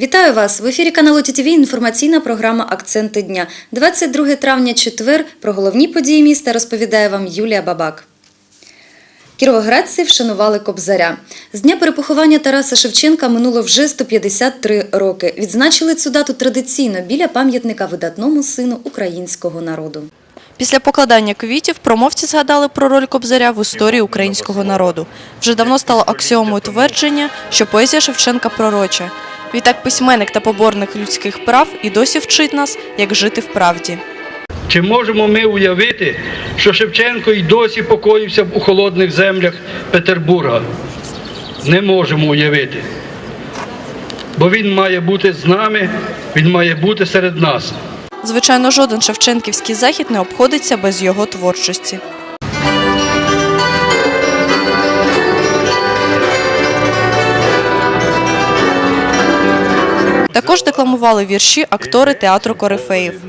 Вітаю вас в ефірі каналу ТТВ інформаційна програма Акценти дня. 22 травня, четвер. Про головні події міста розповідає вам Юлія Бабак. Кіровоградці вшанували Кобзаря. З дня перепоховання Тараса Шевченка минуло вже 153 роки. Відзначили цю дату традиційно біля пам'ятника видатному сину українського народу. Після покладання квітів промовці згадали про роль Кобзаря в історії українського народу. Вже давно стало аксіомою твердження, що поезія Шевченка пророча. Відтак письменник та поборник людських прав і досі вчить нас, як жити в правді. Чи можемо ми уявити, що Шевченко й досі покоївся у холодних землях Петербурга? Не можемо уявити. Бо він має бути з нами, він має бути серед нас. Звичайно, жоден шевченківський захід не обходиться без його творчості. Декламували вірші актори театру Корифеїв.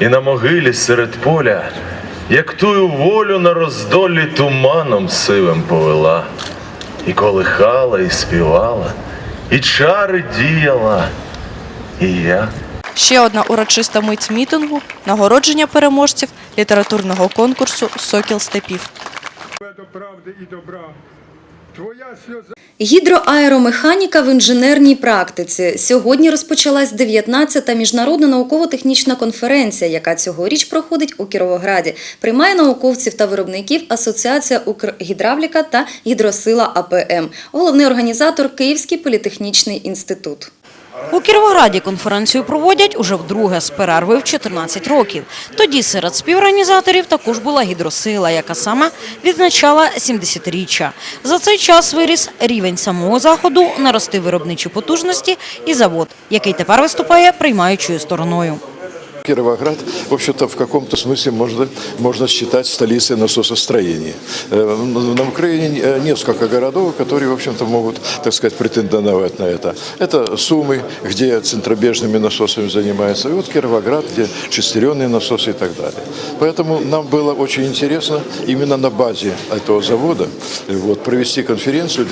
І на могилі серед поля, як тую волю на роздолі туманом сивим повела, і колихала, і співала, і чари діяла, і я. Ще одна урочиста мить мітингу нагородження переможців літературного конкурсу Сокіл степів. правди і добра. Твоя сльоза. Гідроаеромеханіка в інженерній практиці. Сьогодні розпочалась 19-та міжнародна науково-технічна конференція, яка цьогоріч проходить у Кіровограді. Приймає науковців та виробників Асоціація Укргідравліка та Гідросила АПМ. Головний організатор Київський політехнічний інститут. У Кіровограді конференцію проводять уже вдруге з перерви в 14 років. Тоді серед співорганізаторів також була гідросила, яка саме відзначала 70-річчя. За цей час виріс рівень самого заходу, нарости виробничі потужності і завод, який тепер виступає приймаючою стороною. Кировоград, в общем-то, в каком-то смысле можно, можно считать столицей насосостроения. Э, На Украине э, несколько городов, которые, в общем-то, могут, так сказать, претендовать на это. Это Сумы, где центробежными насосами занимаются, и вот Кировоград, где шестеренные насосы и так далее. Поэтому нам было очень интересно именно на базе этого завода э, вот, провести конференцию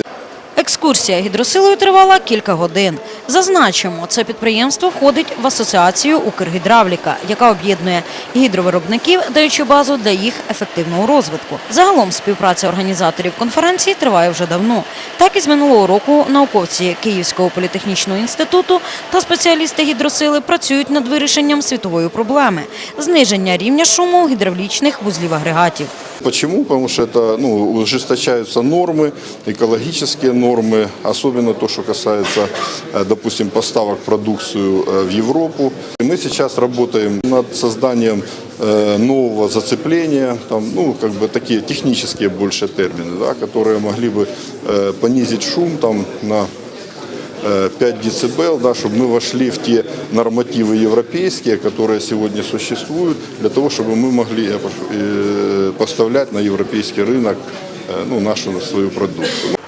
Екскурсія гідросилою тривала кілька годин. Зазначимо, це підприємство входить в асоціацію Укргідравліка, яка об'єднує гідровиробників, даючи базу для їх ефективного розвитку. Загалом співпраця організаторів конференції триває вже давно. Так і з минулого року науковці Київського політехнічного інституту та спеціалісти гідросили працюють над вирішенням світової проблеми зниження рівня шуму гідравлічних вузлів агрегатів. Почему? Потому что это ну, ужесточаются нормы, экологические нормы, особенно то, что касается, э, допустим, поставок продукцию э, в Европу. И мы сейчас работаем над созданием э, нового зацепления, там, ну, как бы такие технические больше термины, да, которые могли бы э, понизить шум там, на э, 5 децибел, да, чтобы мы вошли в те нормативы европейские, которые сегодня существуют, для того, чтобы мы могли э, пош- э, поставлять на европейский рынок э, ну, нашу свою продукцию.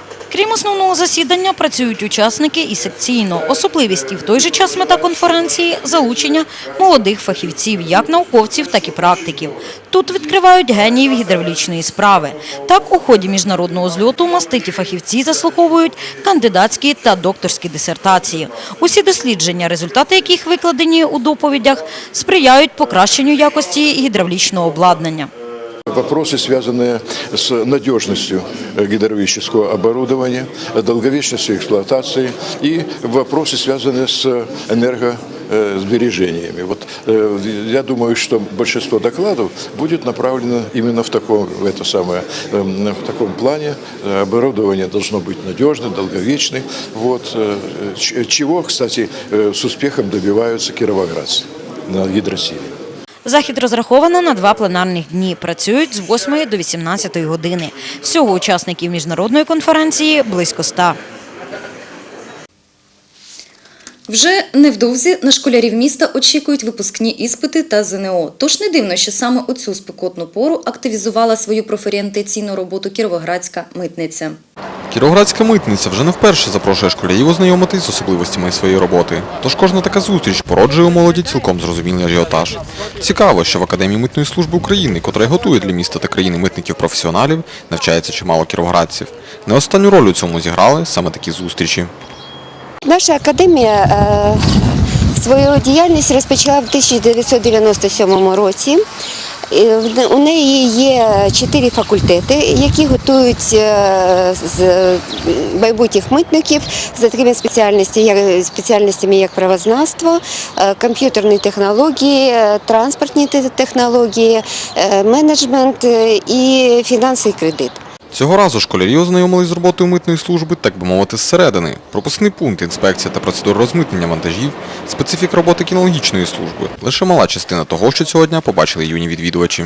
Крім основного засідання, працюють учасники і секційно. Особливість і в той же час мета конференції – залучення молодих фахівців, як науковців, так і практиків. Тут відкривають геніїв гідравлічної справи. Так, у ході міжнародного зльоту маститі фахівці заслуховують кандидатські та докторські дисертації. Усі дослідження, результати яких викладені у доповідях, сприяють покращенню якості гідравлічного обладнання. Вопросы, связанные с надежностью э, гидравлического оборудования, э, долговечностью эксплуатации и вопросы, связанные с энергосбережениями. Вот, э, я думаю, что большинство докладов будет направлено именно в таком, в это самое, э, в таком плане. Э, Оборудование должно быть надежным, долговечным. Вот, э, ч- чего, кстати, э, с успехом добиваются кировоградцы на гидросиле. Захід розраховано на два пленарних дні. Працюють з 8 до 18 години. Всього учасників міжнародної конференції близько 100. Вже невдовзі на школярів міста очікують випускні іспити та ЗНО. Тож не дивно, що саме у цю спекотну пору активізувала свою профорієнтаційну роботу Кіровоградська митниця. Кіровоградська митниця вже не вперше запрошує школярів ознайомитись з особливостями своєї роботи. Тож кожна така зустріч породжує у молоді цілком зрозумілий ажіотаж. Цікаво, що в Академії митної служби України, котра й готує для міста та країни митників професіоналів, навчається чимало кіровоградців. Не останню роль у цьому зіграли саме такі зустрічі. Наша академія е, свою діяльність розпочала в 1997 році. У неї є чотири факультети, які готують е, з майбутніх митників за такими спеціальностями, як, правознавство, е, комп'ютерні технології, е, транспортні технології, менеджмент і фінанси кредит. Цього разу школярі ознайомились з роботою митної служби, так би мовити, зсередини. Пропускний пункт, інспекція та процедура розмитнення вантажів, специфіка роботи кінологічної служби. Лише мала частина того, що цього дня побачили юні відвідувачі.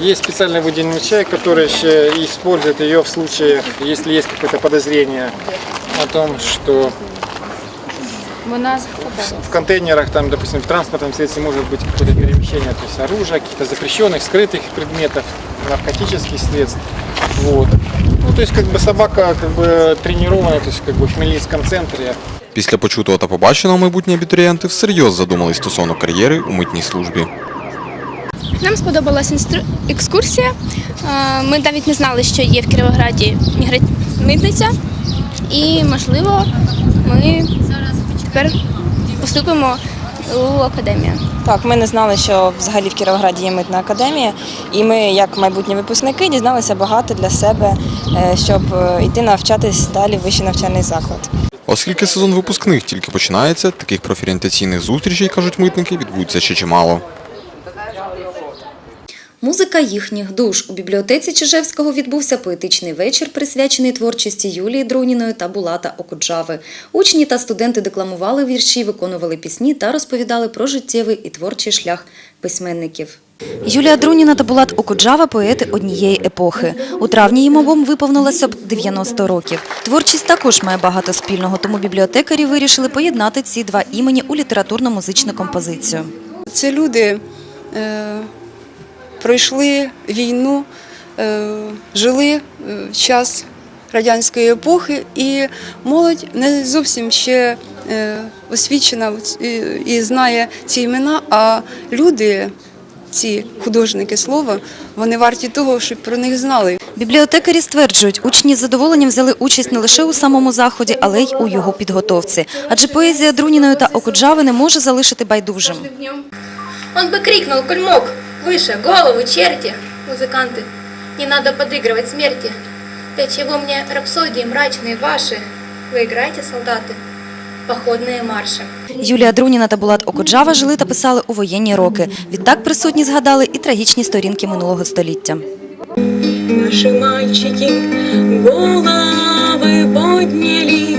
Есть специальный выделенный человек, который еще использует ее в случае, если есть какое-то подозрение о том, что в контейнерах, там, допустим, в транспортном средстве может быть какое-то перемещение, то есть оружия, каких-то запрещенных, скрытых предметов, наркотических средств. Вот. Ну, то есть, как бы собака как бы тренирована, то есть, как бы в Хмельницком центре. Після почутого та побаченого майбутні абітурієнти всерйоз задумались стосовно кар'єри у митній службі. Нам сподобалась інстру... екскурсія. Е, Ми навіть не знали, що є в Кіровограді мігра- митниця. І, можливо, ми тепер поступимо у академію. Так, ми не знали, що взагалі в Кіровограді є митна академія, і ми, як майбутні випускники, дізналися багато для себе, е, щоб е, йти навчатись далі в вищий навчальний заклад. Оскільки сезон випускних тільки починається, таких профорієнтаційних зустрічей, кажуть митники, відбудеться ще чимало. Музика їхніх душ у бібліотеці Чижевського відбувся поетичний вечір, присвячений творчості Юлії Друніної та Булата Окуджави. Учні та студенти декламували вірші, виконували пісні та розповідали про життєвий і творчий шлях письменників. Юлія Друніна та Булат Окуджава – поети однієї епохи. У травні їм обом виповнилося б 90 років. Творчість також має багато спільного, тому бібліотекарі вирішили поєднати ці два імені у літературно-музичну композицію. Це люди е, пройшли війну, е, жили е, в час радянської епохи, і молодь не зовсім ще е, освічена в ц- і, знає ці імена, а люди, ці художники слова, вони варті того, щоб про них знали. Бібліотекарі стверджують, учні з задоволенням взяли участь не лише у самому заході, але й у його підготовці. Адже поезія Друніної та Окуджави не може залишити байдужим. Он бы крикнул, коль мог, выше, голову, черти, музыканты, не надо подыгрывать смерти. Для чего мне рапсодии мрачные ваши? Вы играете, солдаты, походные марши. Юлія Друніна та Булат Окуджава жили та писали у воєнні роки. Відтак присутні згадали і трагічні сторінки минулого століття. Наши мальчики головы подняли,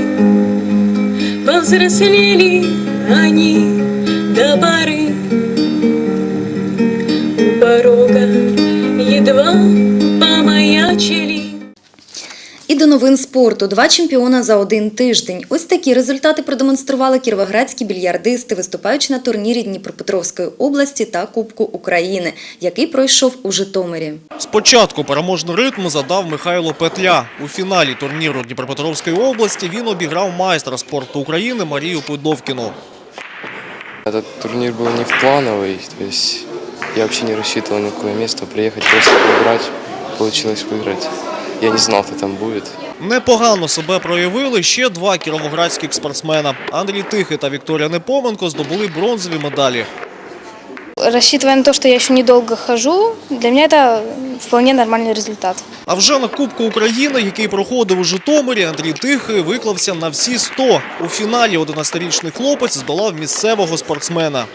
повзрослели они до поры. новин спорту. Два чемпіона за один тиждень. Ось такі результати продемонстрували кіровоградські більярдисти, виступаючи на турнірі Дніпропетровської області та Кубку України, який пройшов у Житомирі. Спочатку переможний ритм задав Михайло Петля. У фіналі турніру Дніпропетровської області він обіграв майстра спорту України Марію Пудовкіну. Этот турнир был не вплановый, то есть я вообще не рассчитывал на какое место приехать, просто поиграть. Получилось выиграть. Я не знал, кто там будет. Непогано себе проявили ще два кіровоградських спортсмена. Андрій Тихий та Вікторія Непоменко здобули бронзові медалі. Рассчитывая на то, что я еще недолго хожу, для меня это вполне нормальный результат. А вже на Кубку України, який проходив у Житомирі, Андрій Тихий виклався на всі 100. У фіналі 11-річний хлопець здолав місцевого спортсмена.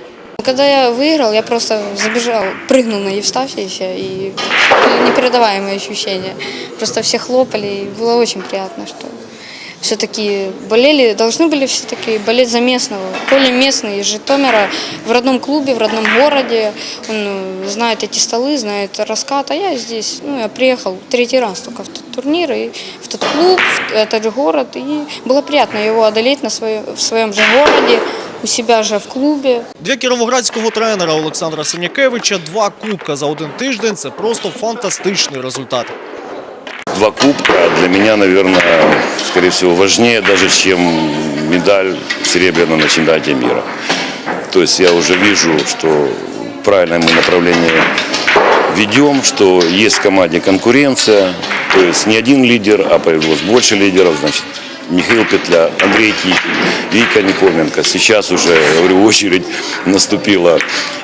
Когда я выиграл, я просто забежал, прыгнул на Евстафьевича, и были непередаваемые ощущения. Просто все хлопали, и было очень приятно, что все-таки болели, должны были все-таки болеть за местного. Коля местный из Житомира, в родном клубе, в родном городе. Он э, знает эти столы, знает раскат, а я здесь, ну, я приехал третий раз только в тот турнир, и в тот клуб, в этот же город, и было приятно его одолеть на свое, в своем же городе, у себя же в клубе. Для кіровоградського тренера Олександра Синякевича два кубка за один тиждень це просто фантастичний результат. Два кубка для меня, наверное, скорее всего, важнее даже, чем медаль серебряная на чемпионате мира. То есть я уже вижу, что правильное мы направление ведем, что есть в команде конкуренция, то есть не один лидер, а появилось больше лидеров, значит, Михаил Петля, Андрей Тихий, Вика Непоменко. Сейчас уже, говорю, очередь наступила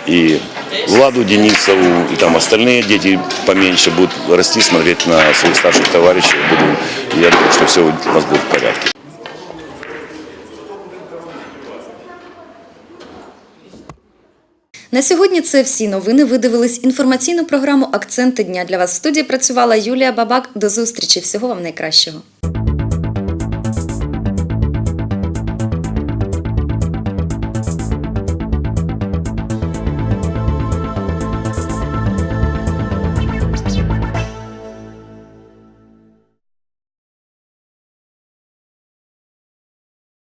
и Владу Денисову, и там остальные дети поменьше будут расти, смотреть на своих старших товарищей. Буду, я думаю, что все у нас будет в порядке. На сьогодні це всі новини. Ви дивились інформаційну програму Акценти дня. Для вас в студії працювала Юлія Бабак. До зустрічі. Всього вам найкращого.